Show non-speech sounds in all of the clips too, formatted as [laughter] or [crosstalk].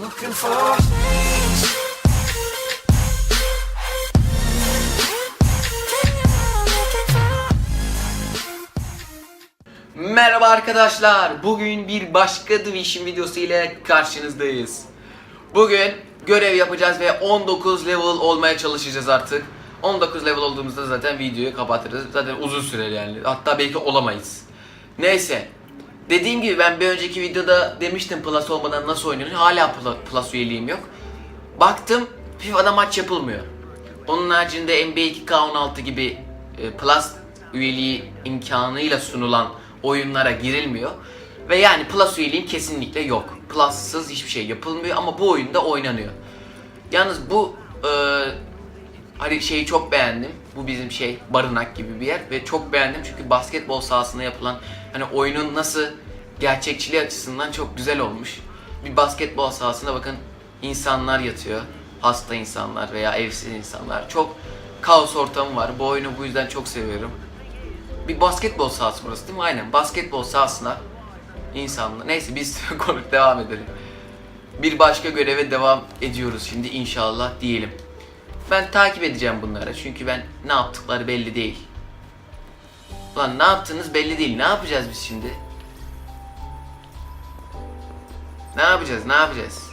looking for. Merhaba arkadaşlar. Bugün bir başka Division videosu ile karşınızdayız. Bugün görev yapacağız ve 19 level olmaya çalışacağız artık. 19 level olduğumuzda zaten videoyu kapatırız. Zaten uzun sürer yani. Hatta belki olamayız. Neyse. Dediğim gibi ben bir önceki videoda demiştim Plus olmadan nasıl oynanır. Hala Plus üyeliğim yok. Baktım FIFA'da maç yapılmıyor. Onun haricinde NBA 2K16 gibi e, Plus üyeliği imkanıyla sunulan oyunlara girilmiyor. Ve yani Plus üyeliğim kesinlikle yok. Plus'sız hiçbir şey yapılmıyor ama bu oyunda oynanıyor. Yalnız bu e, hani şeyi çok beğendim. Bu bizim şey barınak gibi bir yer ve çok beğendim çünkü basketbol sahasında yapılan hani oyunun nasıl gerçekçiliği açısından çok güzel olmuş. Bir basketbol sahasında bakın insanlar yatıyor. Hasta insanlar veya evsiz insanlar. Çok kaos ortamı var. Bu oyunu bu yüzden çok seviyorum. Bir basketbol sahası burası değil mi? Aynen. Basketbol sahasına insanlar. Neyse biz [laughs] konu devam edelim. Bir başka göreve devam ediyoruz şimdi inşallah diyelim. Ben takip edeceğim bunları çünkü ben ne yaptıkları belli değil. Ulan ne yaptığınız belli değil. Ne yapacağız biz şimdi? Ne yapacağız? Ne yapacağız?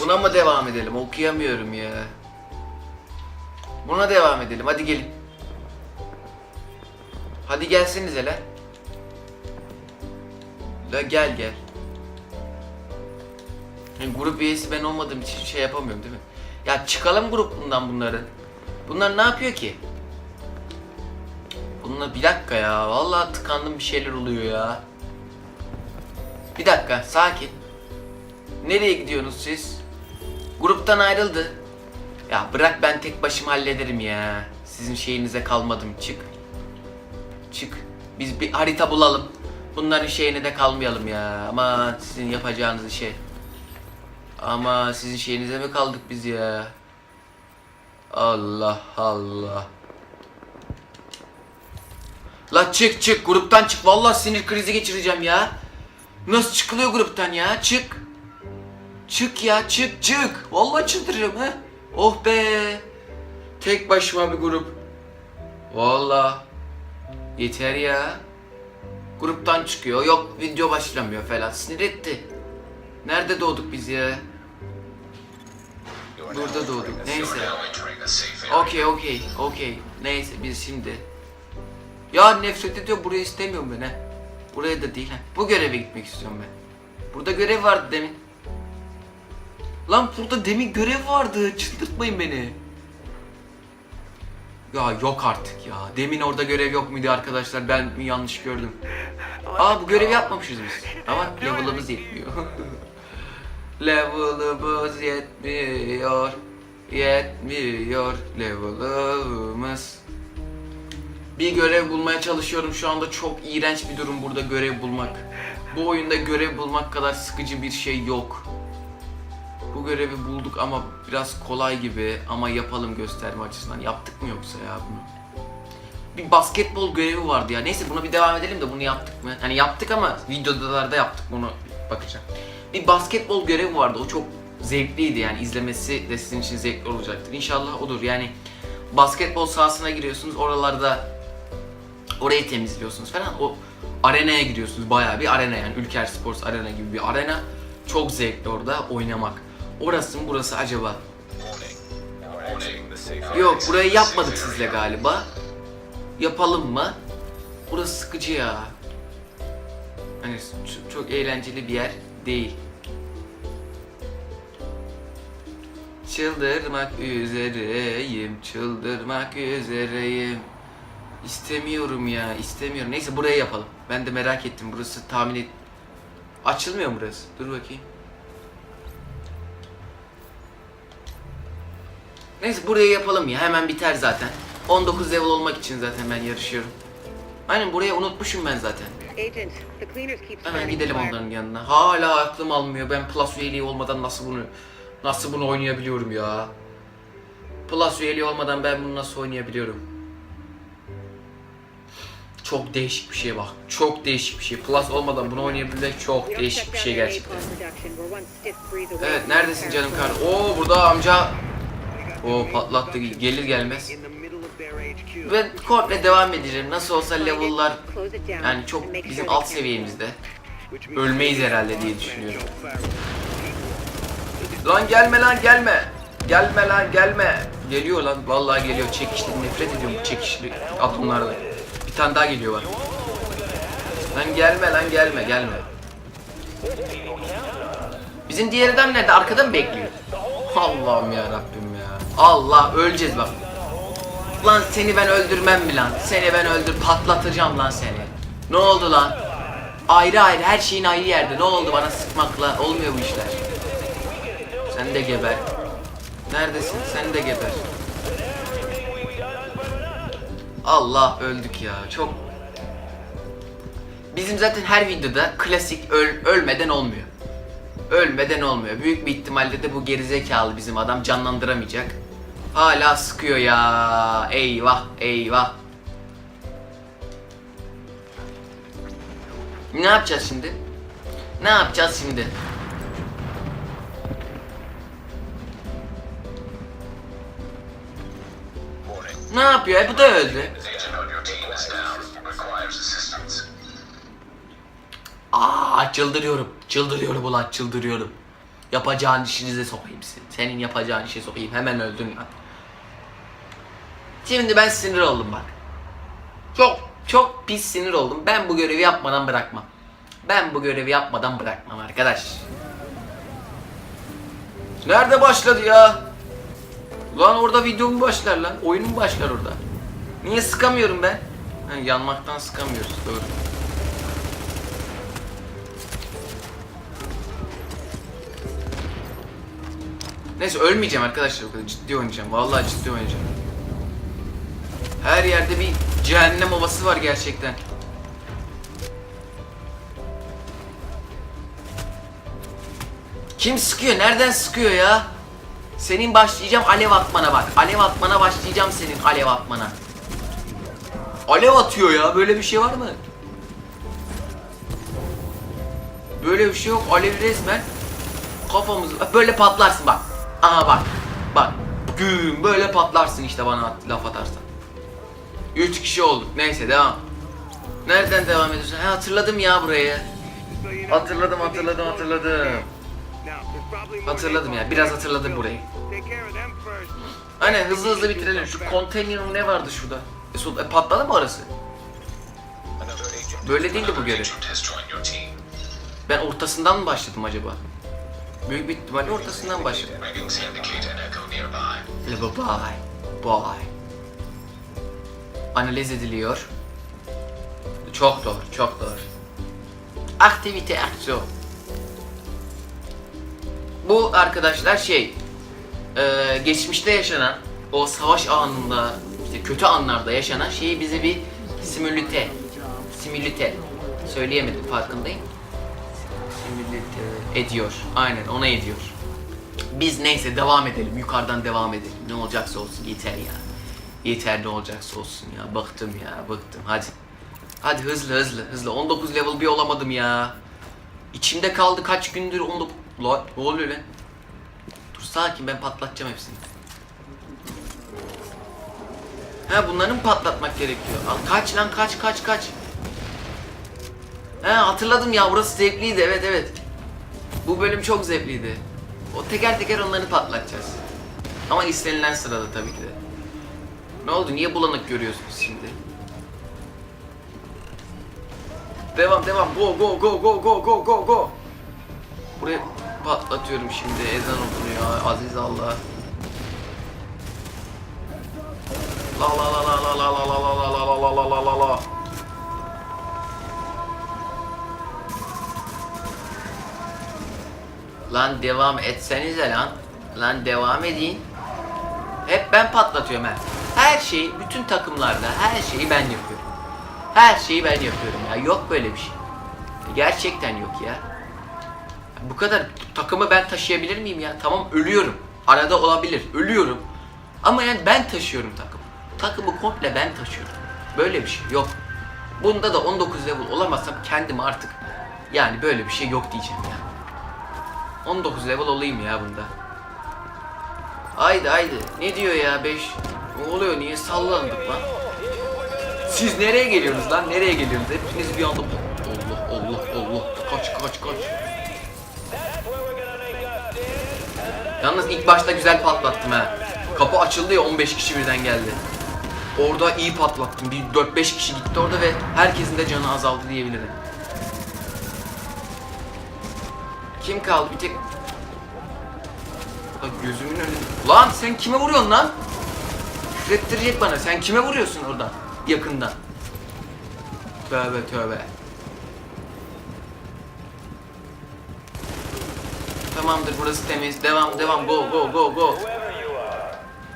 Buna mı devam edelim? Okuyamıyorum ya. Buna devam edelim. Hadi gelin. Hadi gelsenize lan. La gel gel. Yani grup üyesi ben olmadığım için şey yapamıyorum değil mi? Ya çıkalım grubundan bunların. Bunlar ne yapıyor ki? Bunlar bir dakika ya. Vallahi tıkandım bir şeyler oluyor ya. Bir dakika sakin. Nereye gidiyorsunuz siz? Gruptan ayrıldı. Ya bırak ben tek başıma hallederim ya. Sizin şeyinize kalmadım çık. Çık. Biz bir harita bulalım. Bunların şeyine de kalmayalım ya. Ama sizin yapacağınız şey. Ama sizin şeyinize mi kaldık biz ya? Allah Allah. La çık çık gruptan çık. Vallahi sinir krizi geçireceğim ya. Nasıl çıkılıyor gruptan ya? Çık. Çık ya çık çık. Vallahi çıldırırım ha. Oh be. Tek başıma bir grup. Vallahi. Yeter ya. Gruptan çıkıyor. Yok video başlamıyor falan. Sinir etti. Nerede doğduk biz ya? Burada doğduk. Neyse. Okey okey okey. Neyse biz şimdi. Ya nefret ediyor burayı istemiyorum ben ha. Buraya da değil ha. Bu göreve gitmek istiyorum ben. Burada görev vardı demin. Lan burada demin görev vardı. Çıldırtmayın beni. Ya yok artık ya. Demin orada görev yok muydu arkadaşlar? Ben mi yanlış gördüm? Aa bu görevi yapmamışız biz. Ama level'ımız yetmiyor. [laughs] level'ımız yetmiyor. Yetmiyor level'ımız. Bir görev bulmaya çalışıyorum şu anda çok iğrenç bir durum burada görev bulmak. Bu oyunda görev bulmak kadar sıkıcı bir şey yok. Bu görevi bulduk ama biraz kolay gibi ama yapalım gösterme açısından. Yaptık mı yoksa ya bunu? Bir basketbol görevi vardı ya. Neyse buna bir devam edelim de bunu yaptık mı? Hani yaptık ama videolarda yaptık bunu bakacağım. Bir basketbol görevi vardı. O çok zevkliydi yani izlemesi de sizin için zevkli olacaktır. İnşallah odur. Yani basketbol sahasına giriyorsunuz. Oralarda orayı temizliyorsunuz falan. O arenaya giriyorsunuz. Bayağı bir arena yani Ülker Sports Arena gibi bir arena. Çok zevkli orada oynamak. Orası mı burası acaba? Yok burayı yapmadık sizle galiba. Yapalım mı? Burası sıkıcı ya. Hani çok eğlenceli bir yer değil. Çıldırmak üzereyim, çıldırmak üzereyim. İstemiyorum ya, istemiyorum. Neyse burayı yapalım. Ben de merak ettim. Burası tahmin et... Açılmıyor mu burası? Dur bakayım. Neyse burayı yapalım ya. Hemen biter zaten. 19 level olmak için zaten ben yarışıyorum. Aynen buraya unutmuşum ben zaten. Agent, the cleaners keep Hemen gidelim onların yanına. Hala aklım almıyor. Ben Plus üyeliği olmadan nasıl bunu nasıl bunu oynayabiliyorum ya? Plus üyeliği olmadan ben bunu nasıl oynayabiliyorum? Çok değişik bir şey bak. Çok değişik bir şey. Plus olmadan bunu oynayabilmek çok değişik bir şey gerçekten. Evet neredesin canım kar? Oo burada amca. O patlattı gelir gelmez. Ben komple devam edeceğim. Nasıl olsa level'lar yani çok bizim alt seviyemizde. Ölmeyiz herhalde diye düşünüyorum. Lan gelme lan gelme. Gelme lan gelme. Geliyor lan vallahi geliyor. Çekişli nefret ediyorum bu çekişli adımlarla. Bir tane daha geliyor bak. Lan gelme lan gelme gelme. Bizim diğer adam nerede? Arkada mı bekliyor? Allah'ım ya Rabbim ya. Allah öleceğiz bak. Lan seni ben öldürmem mi lan? Seni ben öldür patlatacağım lan seni. Ne oldu lan? Ayrı ayrı her şeyin ayrı yerde. Ne oldu bana sıkmakla? Olmuyor bu işler. Sen de geber. Neredesin? Sen de geber. Allah öldük ya. Çok Bizim zaten her videoda klasik öl, ölmeden olmuyor. Ölmeden olmuyor. Büyük bir ihtimalle de bu gerizekalı bizim adam canlandıramayacak. Hala sıkıyor ya. Eyvah eyvah. Ne yapacağız şimdi? Ne yapacağız şimdi? Ne yapıyor? E, bu da öldü. Aa çıldırıyorum. Çıldırıyorum ulan çıldırıyorum. Yapacağın işinize sokayım seni. Senin yapacağın işe sokayım. Hemen öldün lan. Şimdi ben sinir oldum bak. Çok çok pis sinir oldum. Ben bu görevi yapmadan bırakmam. Ben bu görevi yapmadan bırakmam arkadaş. Nerede başladı ya? Lan orada video mu başlar lan? Oyun mu başlar orada? Niye sıkamıyorum ben? Ha, yanmaktan sıkamıyoruz doğru. Neyse ölmeyeceğim arkadaşlar ciddi oynayacağım. Vallahi ciddi oynayacağım. Her yerde bir cehennem havası var gerçekten. Kim sıkıyor? Nereden sıkıyor ya? Senin başlayacağım alev atmana bak. Alev atmana başlayacağım senin alev atmana. Alev atıyor ya. Böyle bir şey var mı? Böyle bir şey yok. Alev resmen kafamız böyle patlarsın bak. Aha bak. Bak. Güm böyle patlarsın işte bana laf atarsan. 3 kişi olduk. Neyse devam. Nereden devam ediyorsun? Ha, hatırladım ya burayı. Hatırladım hatırladım hatırladım. Hatırladım ya, biraz hatırladım burayı. Hani hızlı hızlı bitirelim. Şu konteynerin ne vardı şurada? E, su- e, patladı mı orası? Böyle değildi bu görev. Ben ortasından mı başladım acaba? Büyük bir ihtimalle ortasından başladım. Level bye. Bye. Analiz ediliyor. Çok doğru, çok doğru. Aktivite aksiyon. Bu arkadaşlar şey, eee, geçmişte yaşanan o savaş anında, işte kötü anlarda yaşanan şeyi bize bir simülite, simülite söyleyemedim farkındayım. Simülite ediyor, aynen ona ediyor. Biz neyse devam edelim. Yukarıdan devam edelim. Ne olacaksa olsun yeter ya. Yeter ne olacaksa olsun ya. Bıktım ya bıktım. Hadi. Hadi hızlı hızlı hızlı. 19 level bir olamadım ya. İçimde kaldı kaç gündür 19... Lan ne oluyor lan? Dur sakin ben patlatacağım hepsini. Ha bunları mı patlatmak gerekiyor? Al kaç lan kaç kaç kaç. Ha hatırladım ya burası zevkliydi evet evet. Bu bölüm çok zevkliydi. O teker teker onları patlatacağız. Ama istenilen sırada tabii ki de. Ne oldu? Niye bulanık görüyorsunuz şimdi? Devam devam. Go go go go go go go go. Buraya patlatıyorum şimdi. Ezan okunuyor. Aziz Allah. La la la la la la la la la la la la la la la. Lan devam etsenize lan. Lan devam edin. Hep ben patlatıyorum her. Her şeyi, bütün takımlarda her şeyi ben yapıyorum. Her şeyi ben yapıyorum ya. Yok böyle bir şey. Gerçekten yok ya. Bu kadar takımı ben taşıyabilir miyim ya? Tamam ölüyorum. Arada olabilir. Ölüyorum. Ama yani ben taşıyorum takımı. Takımı komple ben taşıyorum. Böyle bir şey yok. Bunda da 19 level olamazsam kendime artık yani böyle bir şey yok diyeceğim ya. 19 level olayım ya bunda. Haydi haydi. Ne diyor ya 5? Ne oluyor niye sallandık lan? Siz nereye geliyorsunuz lan? Nereye geliyorsunuz? Hepiniz bir anda Allah Allah Allah kaç kaç kaç. Yalnız ilk başta güzel patlattım ha. Kapı açıldı ya 15 kişi birden geldi. Orada iyi patlattım. Bir 4-5 kişi gitti orada ve herkesin de canı azaldı diyebilirim. Kim kaldı? Bir tek... Bak gözümün önünde... Lan sen kime vuruyorsun lan? Küfrettirecek bana. Sen kime vuruyorsun oradan? Yakından. Tövbe tövbe. Tamamdır burası temiz. Devam devam. Go go go go.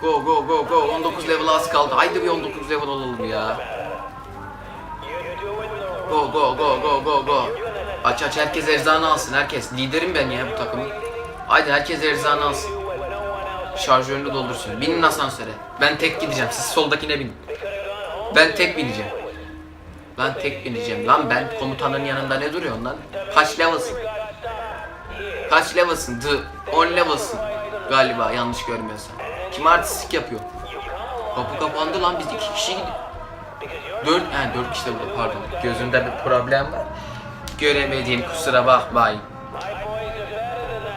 Go go go go. 19 level az kaldı. Haydi bir 19 level olalım ya. Go go go go go go. Aç aç herkes erzağını alsın herkes. Liderim ben ya bu takımın. Haydi herkes erzağını alsın. Şarjörünü doldursun. Binin asansöre. Ben tek gideceğim. Siz soldakine binin. Ben tek bineceğim. Lan tek bineceğim. Lan ben komutanın yanında ne duruyorsun lan? Kaç level'sın? Kaç level'sın? The 10 level'sın. Galiba yanlış görmüyorsam. Kim artistik yapıyor? Kapı kapandı lan biz iki kişi gidip. Dört, he dört kişi de burada pardon. Gözümde bir problem var. Göremediğim kusura bakmayın.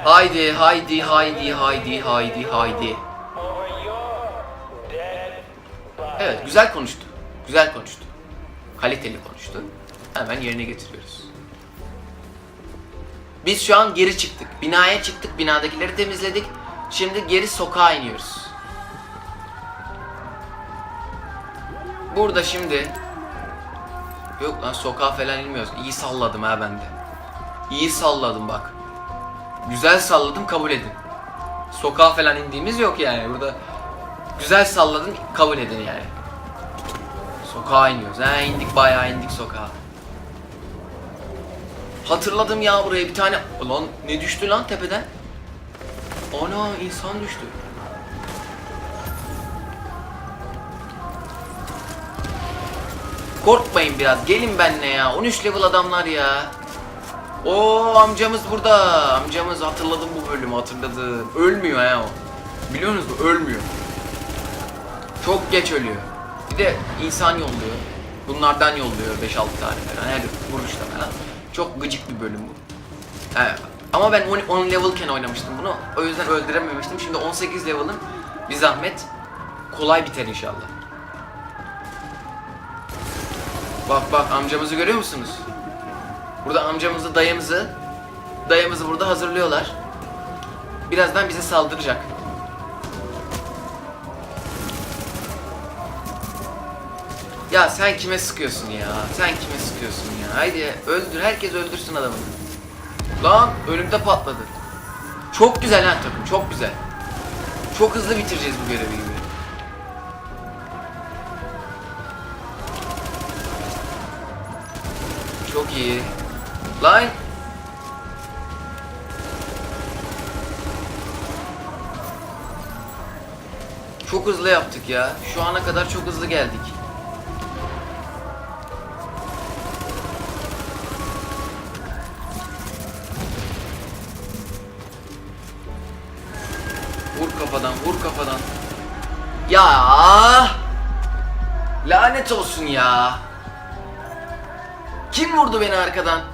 Haydi haydi haydi haydi haydi haydi. Evet güzel konuştu. Güzel konuştu. Kaliteli konuştu. Hemen yerine getiriyoruz. Biz şu an geri çıktık. Binaya çıktık. Binadakileri temizledik. Şimdi geri sokağa iniyoruz. Burada şimdi Yok lan sokağa falan inmiyoruz. İyi salladım ha ben de. İyi salladım bak. Güzel salladım kabul edin. Sokağa falan indiğimiz yok yani. Burada güzel salladın kabul edin yani. Sokağa iniyoruz. Ha indik bayağı indik sokağa. Hatırladım ya buraya bir tane... Lan ne düştü lan tepeden? Ana insan düştü. Korkmayın biraz. Gelin benle ya. 13 level adamlar ya. O amcamız burada. Amcamız hatırladım bu bölümü hatırladım. Ölmüyor ha o. Biliyor musunuz? Ölmüyor. Çok geç ölüyor. Bir de insan yolluyor. Bunlardan yolluyor 5-6 tane falan. Her vuruşta falan. Çok gıcık bir bölüm bu. He. Ama ben 10, 10 levelken oynamıştım bunu. O yüzden öldürememiştim. Şimdi 18 level'ın bir zahmet kolay biter inşallah. Bak bak amcamızı görüyor musunuz? Burada amcamızı, dayımızı, dayımızı burada hazırlıyorlar. Birazdan bize saldıracak. Ya sen kime sıkıyorsun ya? Sen kime sıkıyorsun ya? Haydi öldür, herkes öldürsün adamı. Lan önümde patladı. Çok güzel ha takım, çok güzel. Çok hızlı bitireceğiz bu görevi gibi. Çok iyi. Lan. Çok hızlı yaptık ya. Şu ana kadar çok hızlı geldik. Vur kafadan, vur kafadan. Ya! Lanet olsun ya. Kim vurdu beni arkadan?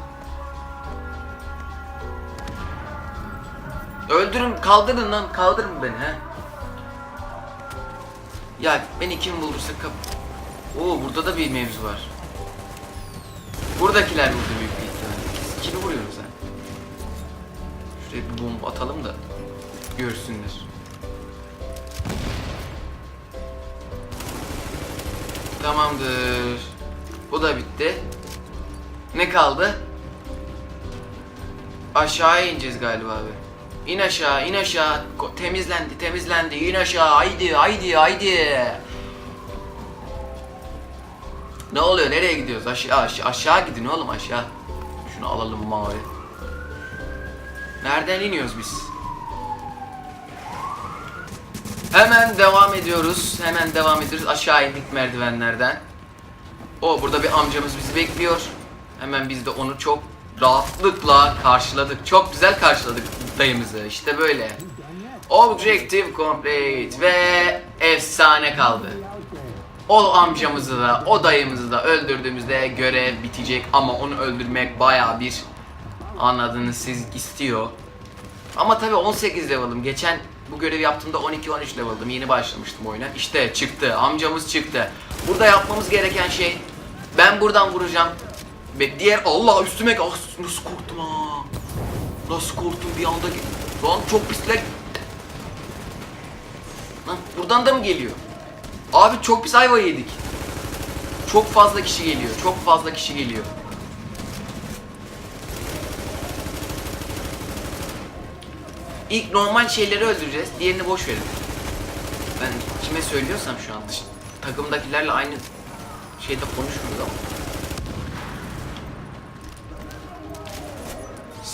Öldürün, kaldırın lan, kaldırın beni he. Ya beni kim vurursa kap... Oo burada da bir mevzu var. Buradakiler vurdu büyük bir ihtimalle. Kimi vuruyoruz ha? Şuraya bir bomba atalım da görsünler. Tamamdır. Bu da bitti. Ne kaldı? Aşağıya ineceğiz galiba abi. İn aşağı, in aşağı. Temizlendi, temizlendi. İn aşağı. Haydi, haydi, haydi. Ne oluyor? Nereye gidiyoruz? Aşağı, aşağı, aşağı gidin oğlum aşağı. Şunu alalım mavi. Nereden iniyoruz biz? Hemen devam ediyoruz. Hemen devam ediyoruz. Aşağı indik merdivenlerden. O burada bir amcamız bizi bekliyor. Hemen biz de onu çok rahatlıkla karşıladık. Çok güzel karşıladık dayımızı. İşte böyle. Objective complete ve efsane kaldı. O amcamızı da o dayımızı da öldürdüğümüzde görev bitecek ama onu öldürmek baya bir anladığınız siz istiyor. Ama tabi 18 level'ım. Geçen bu görevi yaptığımda 12-13 level'dım. Yeni başlamıştım oyuna. İşte çıktı. Amcamız çıktı. Burada yapmamız gereken şey ben buradan vuracağım. Ve diğer Allah üstüme ah, nasıl korktum ha. Nasıl korktum bir anda. Lan çok pisler. Lan buradan da mı geliyor? Abi çok pis ayva yedik. Çok fazla kişi geliyor. Çok fazla kişi geliyor. İlk normal şeyleri öldüreceğiz. Diğerini boş verin. Ben kime söylüyorsam şu an takımdakilerle aynı şeyde konuşmuyoruz.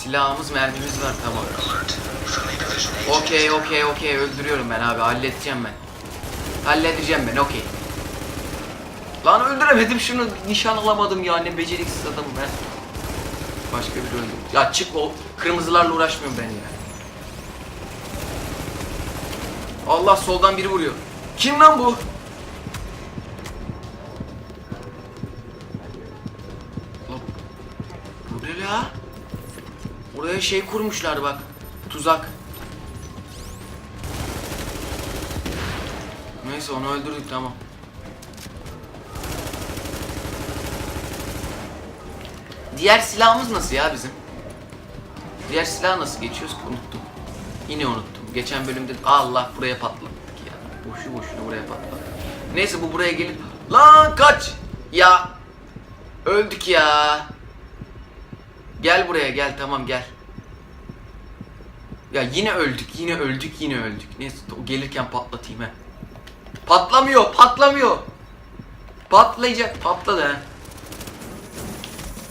Silahımız, mermimiz var tamam. Okey, okey, okey. Öldürüyorum ben abi. Halledeceğim ben. Halledeceğim ben, okey. Lan öldüremedim şunu. Nişan alamadım ya. Ne beceriksiz adamım ben. Başka biri öldü. Ya çık o kırmızılarla uğraşmıyorum ben ya. Allah soldan biri vuruyor. Kim lan bu? Buraya şey kurmuşlar bak. Tuzak. Neyse onu öldürdük tamam. Diğer silahımız nasıl ya bizim? Diğer silah nasıl geçiyoruz unuttum. Yine unuttum. Geçen bölümde Allah buraya patladık ya. Boşu boşuna buraya patladık. Neyse bu buraya gelip lan kaç ya öldük ya. Gel buraya gel tamam gel. Ya yine öldük yine öldük yine öldük. Neyse o gelirken patlatayım he. Patlamıyor patlamıyor. Patlayacak patladı he.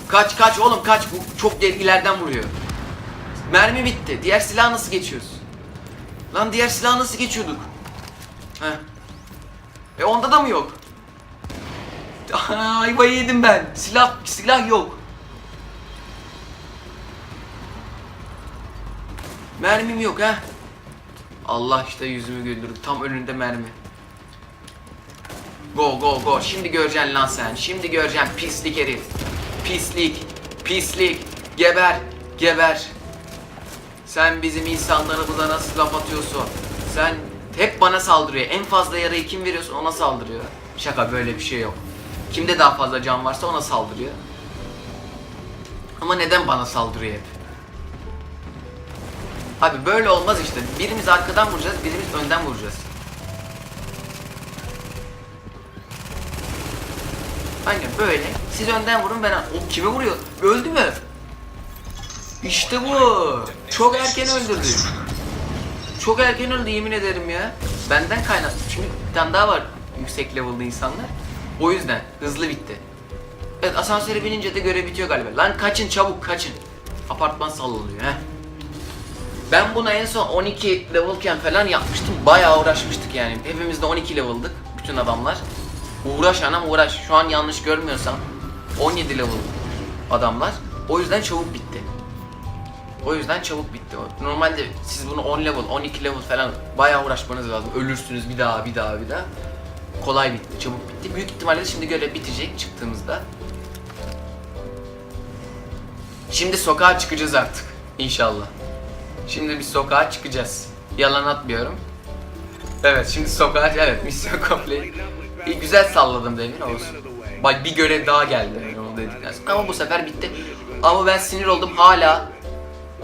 Kaç kaç oğlum kaç bu çok ileriden vuruyor. Mermi bitti. Diğer silah nasıl geçiyoruz? Lan diğer silah nasıl geçiyorduk? He. E onda da mı yok? Ayvayı yedim ben. Silah silah yok. Mermim yok ha. Allah işte yüzümü güldürdü. Tam önünde mermi. Go go go. Şimdi göreceksin lan sen. Şimdi göreceksin pislik herif. Pislik. Pislik. Geber. Geber. Sen bizim insanlarımıza nasıl laf atıyorsun? Sen hep bana saldırıyor. En fazla yarayı kim veriyorsa ona saldırıyor. Şaka böyle bir şey yok. Kimde daha fazla can varsa ona saldırıyor. Ama neden bana saldırıyor hep? Abi böyle olmaz işte. Birimiz arkadan vuracağız, birimiz önden vuracağız. Aynen böyle. Siz önden vurun ben... O kime vuruyor? Öldü mü? İşte bu. Çok erken öldürdü. Çok erken öldü yemin ederim ya. Benden kaynaklı. Çünkü bir tane daha var yüksek level'lı insanlar. O yüzden hızlı bitti. Evet asansöre binince de görev bitiyor galiba. Lan kaçın çabuk kaçın. Apartman sallanıyor he. Ben buna en son 12 levelken falan yapmıştım. Bayağı uğraşmıştık yani. Hepimiz de 12 level'dık. Bütün adamlar. Uğraş anam uğraş. Şu an yanlış görmüyorsam 17 level adamlar. O yüzden çabuk bitti. O yüzden çabuk bitti. Normalde siz bunu 10 level, 12 level falan bayağı uğraşmanız lazım. Ölürsünüz bir daha, bir daha, bir daha. Kolay bitti, çabuk bitti. Büyük ihtimalle şimdi görev bitecek çıktığımızda. Şimdi sokağa çıkacağız artık. İnşallah. Şimdi biz sokağa çıkacağız. Yalan atmıyorum. Evet şimdi sokağa evet misyon [laughs] complete. İyi, güzel salladım demin olsun. Bak bir görev daha geldi onu dedikten. Ama bu sefer bitti. Ama ben sinir oldum hala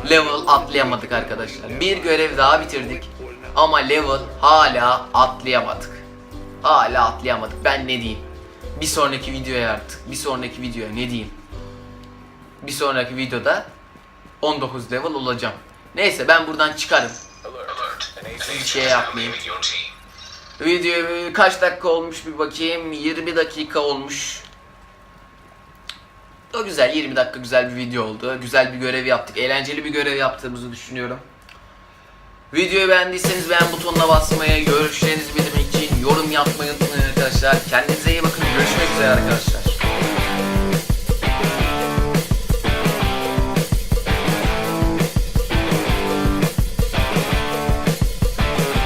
level atlayamadık arkadaşlar. Bir görev daha bitirdik. Ama level hala atlayamadık. Hala atlayamadık. Ben ne diyeyim? Bir sonraki videoya artık. Bir sonraki videoya ne diyeyim? Bir sonraki videoda 19 level olacağım. Neyse ben buradan çıkarım. Bir şey yapmayayım. Video kaç dakika olmuş bir bakayım. 20 dakika olmuş. O güzel 20 dakika güzel bir video oldu. Güzel bir görev yaptık. Eğlenceli bir görev yaptığımızı düşünüyorum. Videoyu beğendiyseniz beğen butonuna basmayı, görüşlerinizi bildirmek için yorum yapmayı unutmayın arkadaşlar. Kendinize iyi bakın. Görüşmek üzere arkadaşlar.